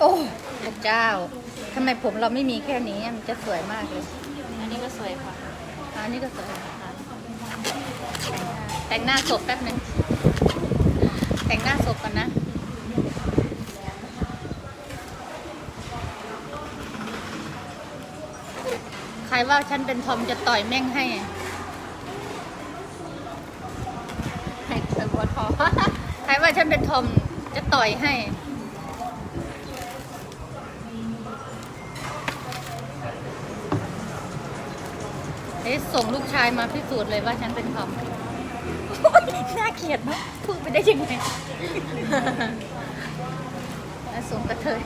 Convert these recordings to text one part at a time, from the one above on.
โอ้พระเจ้าทำไมผมเราไม่มีแค่นี้มันจะสวยมากเลย อันนี้ก็สวยค่ะ อันนี้ก็สวยค่ะแต่งหน้าศพแป๊บหนึง แต่งหน้าศพกันนะใครว่าฉันเป็นทอมจะต่อยแม่งให้ให้เธอบัวทองใครว่าฉันเป็นทอมจะต่อยให้ เอ๊ะส่งลูกชายมาพิสูจน์เลยว่าฉันเป็นทอม น่าเกลียดเนอะพูดไปได้ยังไงแล้วส่งกระเทย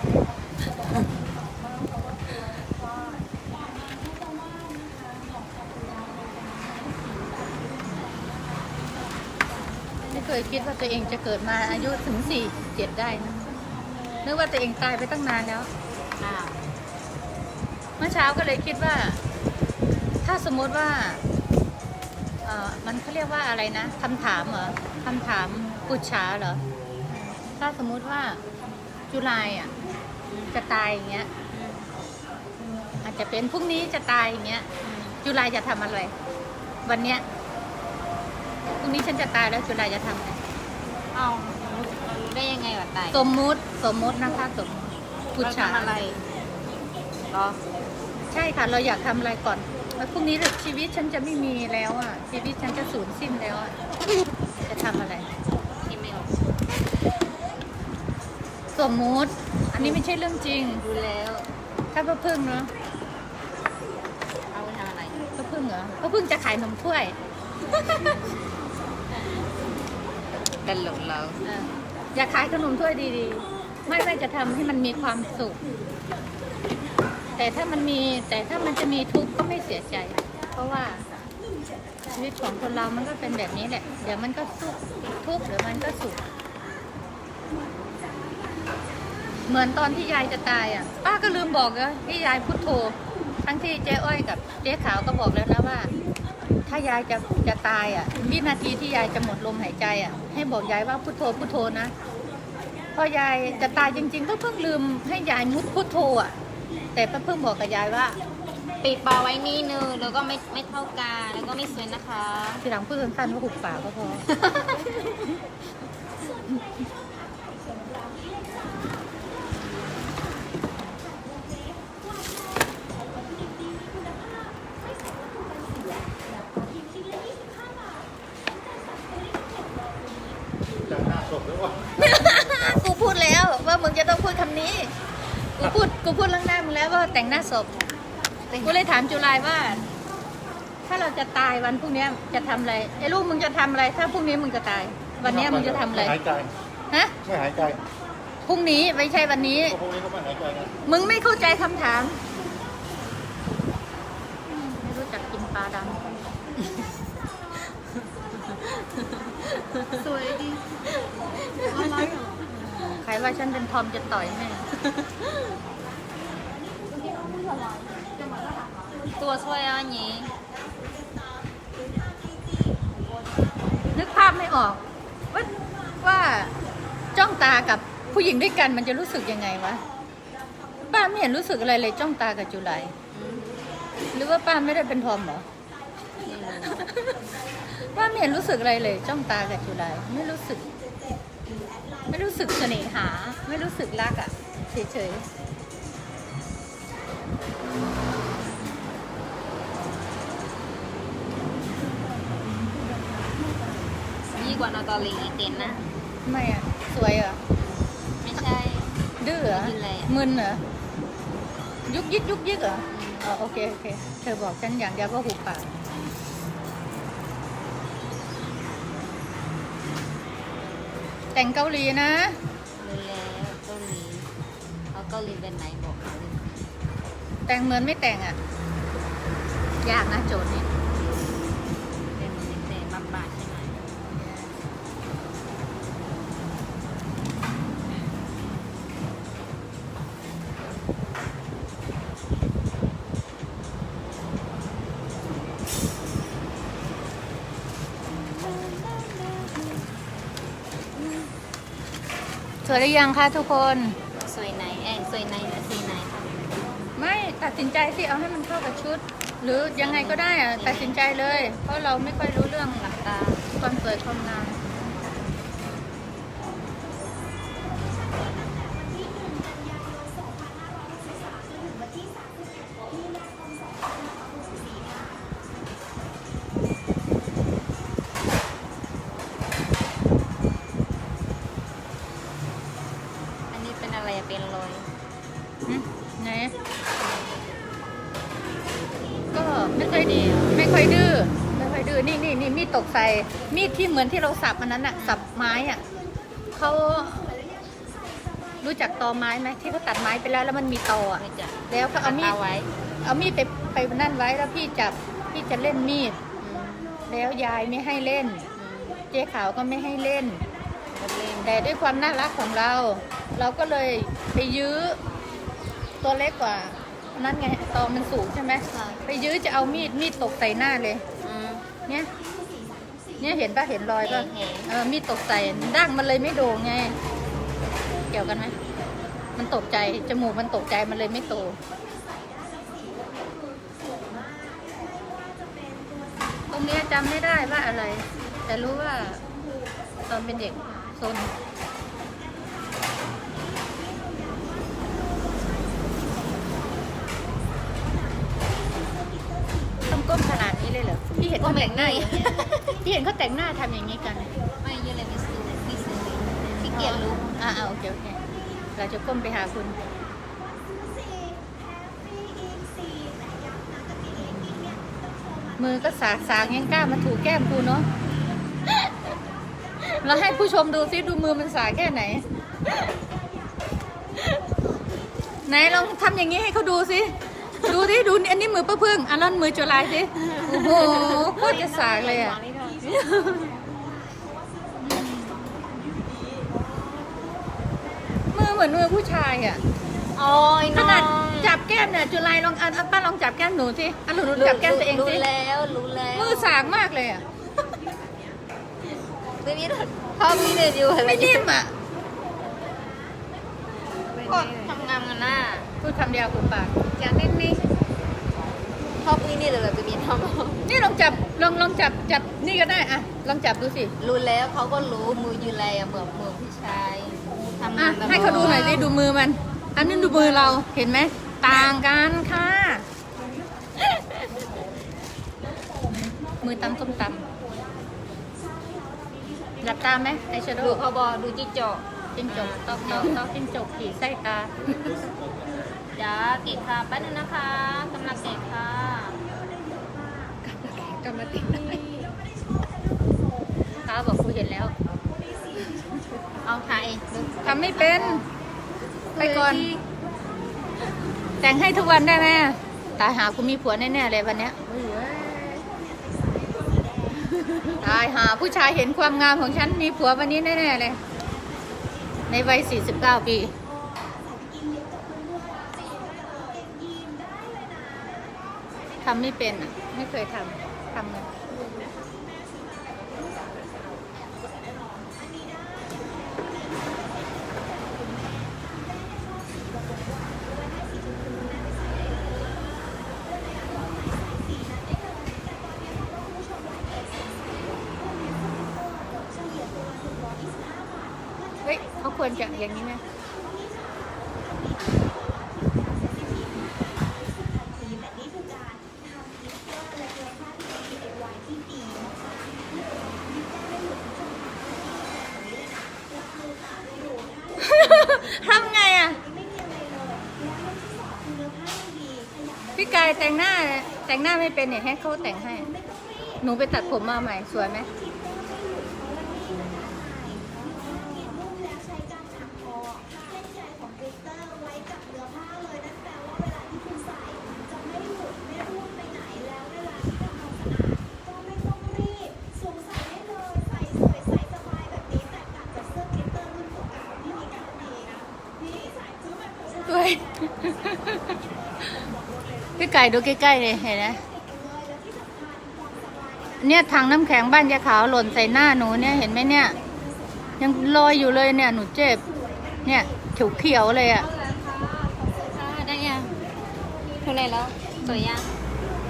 ไม่เคยคิดว่าตัวเองจะเกิดมาอายุถึงสี่เจ็ดได้นะนึกว่าตัวเองตายไปตั้งนานแล้วอ้าวเมื่อเช้าก็เลยคิดว่า ถ้าสมมติว่าเอ่อมันเขาเรียกว่าอะไรนะคำถามเหรอคำถามปุจฉาเหรอ ถ้าสมมุติว่าจุลายอะจะตายอย่างเงี้ย อาจจะเป็นพรุ่งนี้จะตายอย่างเงี้ย จุลายจะทำอะไร วันเนี้ยพรุ่งนี้ฉันจะตายแล้วจุลายจะทำอะไรเอาเรารู้ได้ยังไงว่าตายสมมุติสมมุตินะคะสมมุติปุจเราฉาทำอะไรเหรอ ใช่ค่ะ เราอยากทำอะไรก่อน แล้วพรุ่งนี้ชีวิตฉันจะไม่มีแล้วอะ ชีวิตฉันจะสูญสิ้นแล้วอะ จะทำอะไรคิดไม่ออกสมมุติ อันนี้ไม่ใช่เรื่องจริงรู้แล้วถ้าพระพึ่งเนาะเอาไปทำอะไรพระพึ่งเหรอพระพึ่งจะขายนมถ้วย ตลกเรา เอออยากขายขนมถ้วยดีๆ ไม่ไม่จะทำให้มันมีความสุข แต่ถ้ามันมีแต่ถ้ามันจะมีทุกข์ก็ไม่เสียใจ เพราะว่าชีวิตของคนเรามันก็เป็นแบบนี้แหละ เดี๋ยวมันก็สุขทุกข์เดี๋ยวมันก็สุข เหมือนตอนที่ยายจะตายอะ ป้าก็ลืมบอกเลยที่ยายพุทโธ ทั้งที่เจ๊อ้อยกับเจ๊ขาวก็บอกแล้วนะว่า ถ้ายายจะจะตายอะ วินาทีที่ยายจะหมดลมหายใจอะ ให้บอกยายว่าพุทโธพุทโธนะ พอยายจะตายจริง ๆ ก็เพิ่งลืมให้ยายมุดพุทโธอะ แต่ป้าเพิ่งบอกกับยายว่าปิดปากไว้นี่นึงแล้วก็ไม่ไม่เท่ากันแล้วก็ไม่สวยนะคะ ทีหลังพูดสั้นๆว่าหุบปากก็พอ จากหน้าศพแล้วว่า กูพูดแล้วว่ามึงจะต้องพูดคำนี้ กูพูดกูพูดเรื่องหน้ามึงแล้วว่าแต่งหน้าศพกูเลยถามจุลายว่า ถ้าเราจะตายวันพรุ่งนี้จะทำอะไรไอ้ลูกมึงจะทำอะไร ถ้าพรุ่งนี้มึงจะตาย วันนี้มึงจะทำอะไรม่หายใจฮะไม่หายใจพรุ่งนี้ไม่ใช่วันนี้ก็พวกนี้ก็ไม่หายใจนะมึงไม่เข้าใจคำถามไม่รู้จักกินปลาดสวยดีำใคร ว่าฉันเป็นทอมจะต่อยแม่ตัวช่วยอะนี้ นึกภาพไม่ออก ว่าว่าจ้องตากับผู้หญิงด้วยกันมันจะรู้สึกยังไงวะ ป้าไม่เห็นรู้สึกอะไรเลยจ้องตากับจุไลหรือว่าป้าไม่ได้เป็นทอมเหรอป้าไม่เห็นรู้สึกอะไรเลย จ้องตากับจุไลไม่รู้สึก ไม่รู้สึกเสน่หา ไม่รู้สึกรักอะ่ะเฉยดีกว่านาตอลีอีเต็นนะๆทำไมอะ่ะสวยเหรอไม่ใช่ ดื้อเหรอดื้ออะไรอะ มึนเหรอยุกยิกยุกยิกเหรออ๋อโอเคโอเค เธอบอกฉันอย่างเดียวก็หุบปาก แต่งเกาหลีนะรู้แล้วเกาหลีเอาเกาหลีเป็นไหนบอกมาเลยแต่งเหมือนไม่แต่งอะ ยากนะโจทย์นี้เป็น วยหรือยังคะทุกคน สวยไหนแอนสวยไหนสีไหนคะไม่ตัดสินใจสิเอาให้มันเข้ากับชุด หรือยังไงก็ได้อะตัดสินใจเลย เพราะเราไม่ค่อยรู้เรื่องหลักตาความสวยความงาม ใส่มีดที่เหมือนที่เราสับอันนั้นอะสับไม้อะเขารู้จักตอไม้ไหมที่เขาตัดไม้ไปแล้วแล้วมันมีตออะไม่จับแล้วก็เอามีดตไว้เอามีดไปไปนั่นไว้แล้วพี่จับพี่จะเล่นมีดอืมแล้วยายไม่ให้เล่นอืมเจ๊ขาวก็ไม่ให้เล่นก็เล่น แต่ด้วยความน่ารักของเรา เราก็เลยไปยื้อตัวเล็กกว่าอันนั้นไงตอมันสูงใช่ไหมค่ะไปยื้อจะเอามีดมีดตกใส่หน้าเลยอืมเนี่ย เนี่ยเห็นปะเห็นรอยปะเห็นเออมีดตกใส่ดั้งมันเลยไม่โด่งไง เกี่ยวกันไหมมันตกใจจมูกมันตกใจมันเลยไม่โตตรงเนี้ยจำไม่ได้ว่าอะไร แต่รู้ว่าตอนเป็นเด็กซนต้องก้มขนาดนี้ เลยเหรอพี่เห็นเขาแต่งหน้าอย่างเงี้ยพี่เห็นเขาแต่งหน้าทำอย่างนี้กัน ไม่เยอะเลยไม่ซื้อไม่ซื้อขี้เกียจรู้อ่าโอเคโอเค เราจะก้มไปหาคุณมือก็สากสากยังกล้ามาถูแก้มกูเนาะเราให้ผู้ชมดูซิดูมือมันสากแค่ไหน ไหนลองทำอย่างนี้ให้เขาดูสิ ดูดิดูอันนี้มือป้าพึ่งอันนั้นมือจุลายสิโอ้โหโคตรจะสากเลยอะมือเหมือนมือผู้ชายอะโอ้ยขนาดจับแก้มเนี่ยจุลายลองอันอันป้าลองจับแก้มหนูสิอันหนูหนูจับแก้มตัวเองรู้สิแล้วรู้แล้วมือสากมากเลยอะไม่มีพ่อมีเด็ดอยู่อะไรไม่นิ่มอะก็ทำงานกันหน้าพูดคำเดียวคุณปากอยากเล่นนี่ พ่อมีนี่เลยแบบมีทำนี่ลองจับลองลองจับจับนี่ก็ได้อะลองจับดูสิรู้แล้วเขาก็รู้มือยืนแลอะเหมือนมือผู้ชายทำอะงานแบบให้เขาดูหน่อยสิดูมือมัน อันนี้ดูมือเราเห็นไหมต่างกันค่ะ มือตำส้มตำหลับตาไหมไอแชโดดูว์เขาบอกดูจิจกจิ้งจกตอกตอกตอกจิ้งจกขี่ไส้ตา จ้าเก็บค่ะแป๊บนึงนะคะกำลังเก็บค่ะกำลังติดตาบอกกูเห็นแล้ว เอาถ่ายทำไม่เป็น ไปก่อน แต่งให้ทุกวันได้ไหมตายหากูมีผัวแน่ๆเลยวันเนี้ยตายหาผู้ชายเห็นความงามของฉันมีผัววันนี้แน่ๆเลย ในวัย 49 ปี ทำไม่เป็นอะ ไม่เคยทำทำไงเฮ้ยเขาควรจะอย่างนี้ไหม ทำไงอะ พี่กาย แต่งหน้าแต่งหน้าไม่เป็นเนี่ยให้เขาแต่งให้ หนูไปตัดผมมาใหม่สวยไหม ไก่ดูใกล้ๆเลยเห็นไหมเนี่ยถังน้ำแข็งบ้านยายขาวหล่นใส่หน้าหนูเนี่ยเห็นไหมเนี่ย ยังลอยอยู่เลยเนี่ยหนูเจ็บ เนี่ยเขียวๆเลยอะ่ะเนี่ยเท่าไรแล้วสวยยัง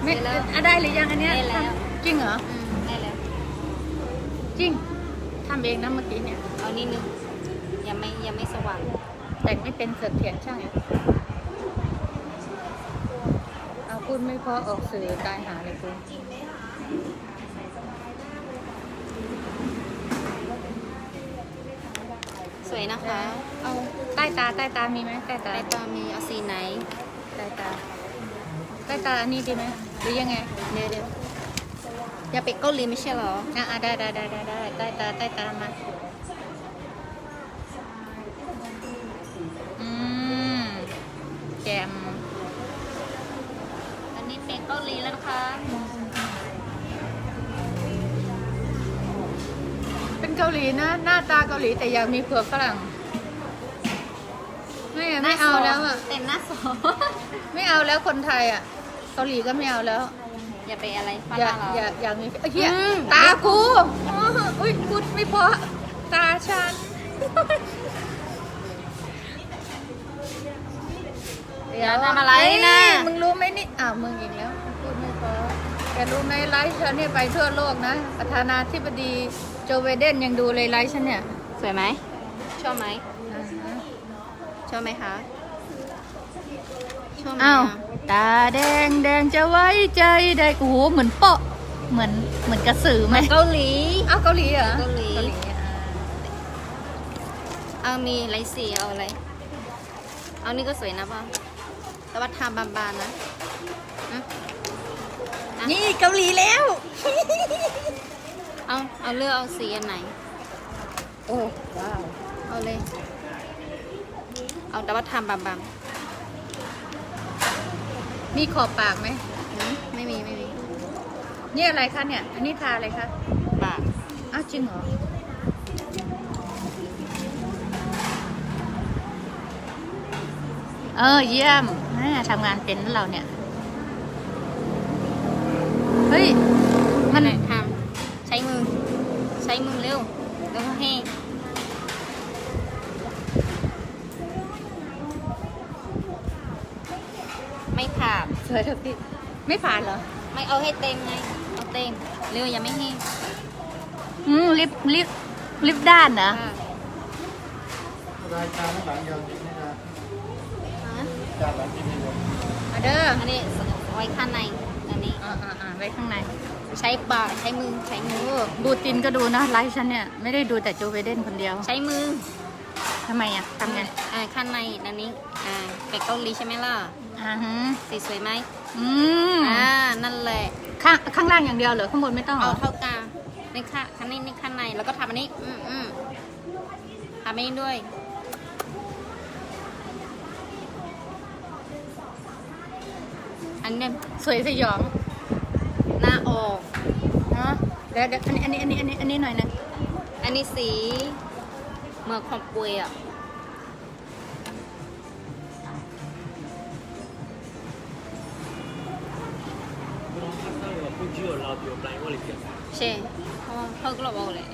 ไม่ได้แล้วอะได้หรือยังอันเนี้ยได้แล้วจริงเหรอได้แล้วจริงทำเองนะเมื่อกี้เนี่ยเอานิดนึงยังไม่ยังไม่สว่างแต่งไม่เป็นเสถียรช่างอีกเอา พูดไม่พอออกสื่อตายหาเลยคุณสวยนะคะ เอาใต้ตาใต้ตามีไหมใต้ตาไอตามีเอาสีไหนใต้ตาใต้ตาอันนี้ดีไหมหรือยังไงเดี๋ยวเดี๋ยวอย่าไปเกาหลีไม่ใช่เหรออะอะได้ได้ได้ได้ได้ใต้ตาใต้ตามาอืมแจมอันนี้เป็นเกาหลีแล้วนะคะ เป็นเกาหลีนะ หน้าตาเกาหลีแต่อยากมีเผือกฝรั่ง ไม่อะไม่เอาแล้วอะเต็มหน้าสองไม่เอาแล้วคนไทยอะเกาหลีก็ไม่เอาแล้ว อย่าไปอะไรฝอยารั่กงเหรออยากอยากมีเอ้ยเหี้ยอืม ตากูอ๋ออุ้ยพูดไม่เพอตาฉันอย่าทำอะไรนะ เอ้ยมึงรู้ไหมนี่อ้าวมึงอีกแล้วพูดไม่เพอ แกรู้ไหมไลฟ์ฉันเนี่ยไปทั่วโลกนะประธานาธิบดีโจไบเดนยังดูเลยไลฟ์ฉันเนี่ยสวยไหมชอบไหมอ่าฮะชอบไหมคะชอบไหมอ้าวอะตาแดงแดงจะไว้ใจได้โอ้โหเหมือนเปาะเหมือนเหมือนกระสือไหมเกาหลี อ้าวเกาหลีเหรอเกาหลี อะเอามีไรสีเอาอะไร เอานี่ก็สวยนะป่ะแต่ว่าทาบานๆนะอะอะ นี่เกาหลีแล้ว เอาเอาเลือกเอาสีอันไหน โอ้ว้าว เอาเลย เอาแต่ว่าทำบางมีขอบปากไหมๆหืมไม่มีไม่มี นี่อะไรคะเนี่ย อันนี้ทาอะไรคะปากอ้าวจริงเหรอ เออเยี่ยมแม่ทำงานเป็นนะเราเนี่ย เฮ้ย มันไหนทำใช้มือ ใช้มือเร็ว แล้วก็ให้ไม่ถามสวยทุกทีไม่ผ่านเหรอ ไม่เอาให้เต็มไง เอาเต็ม เร็วอย่าไม่ให้อืมลิฟต์ลิฟต์ลิฟต์ด้านนะค่ะรายการข้างหลังยาวจริงนะจ๊ะฮะจานหลังกินไม่หมดมาเด้อ อันนี้ไว้ข้างใน อันนี้อ่าอ่าอ่า ไว้ข้างใน ใช้ปากใช้มือใช้มือบูตินก็ดูนะไลฟ์ฉันเนี่ย ไม่ได้ดูแต่โจไบเดนคนเดียว ใช้มือทำไมอะทำไงอ่าข้างในอันนี้อ่าไปเกาหลีใช่ไหมล่ะอ่าฮะสีสวยไหมอืมอ่านั่นแหละข้างข้างล่างอย่างเดียวเหรอข้างบนไม่ต้องเหรเอาอเท่ากลางในข้างข้างในในข้างในแล้วก็ทำอันนี้อืมอืมทำอันนี้ด้วย อันนี้สวยสยอง หน้าออกเนาะเดี๋ยวเดี๋ยวอันนี้อันนี้อันนี้อันนี้อันนี้หน่อยนะอันนี้สีเหมือนของปุยอะใช่เพราะว่าเขาก็บอกเลย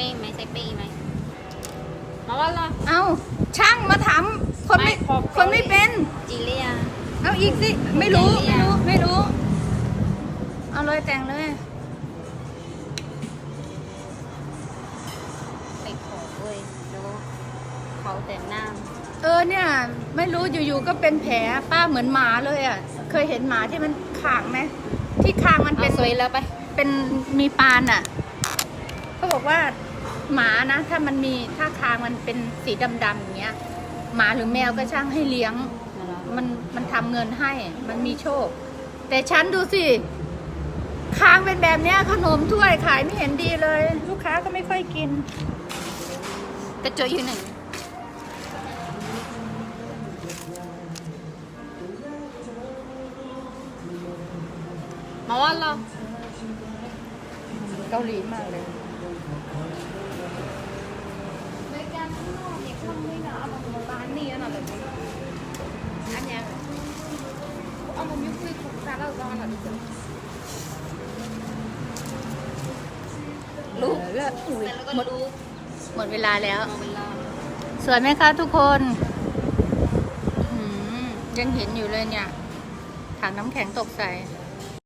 เป็ดเป้ไหมใส่เป้ไหมมาว่าละเอาช่างมาถามคนไม่ไม่ขอบคนไม่เป็นจิเลีย เอาอีกสิไม่รู้แกงเลีไม่ยรู้ไม่รู้ เอาเลยแต่งเลย ไปขอเว้ยแล้วเขาแต่งหน้าเออเนี่ย ไม่รู้อยู่ๆก็เป็นแผลป้าเหมือนหมาเลยอะ เคยเห็นหมาที่มันขางไหมที่คางมันเป็เป็นนสวยแล้วไป เป็นมีปานอะเขาบอกว่า หมานะ ถ้ามันมีถ้าคางมันเป็นสีดำๆอย่างเงี้ย หมาหรือแมวก็ช่างให้เลี้ยง มันมันทำเงินให้ มันมีโชค แต่ฉันดูสิคางเป็นแบบเนี้ยขนมถ้วยขายไม่เห็นดีเลย ลูกค้าก็ไม่ค่อยกิน กระโจยอยู่หนึ่งมาว่าเราเกาหลีมากเลย อันเนี้ยเอามามิวสิกเราก็มาหน่อยดิจ้ะลูกเอออุ๊ยแล้วก็หมดลูกหมดเวลาแล้วมองเวลาสวยไหมคะทุกคนอื้อหือยังเห็นอยู่เลยเนี่ยถังน้ำแข็งตกใส่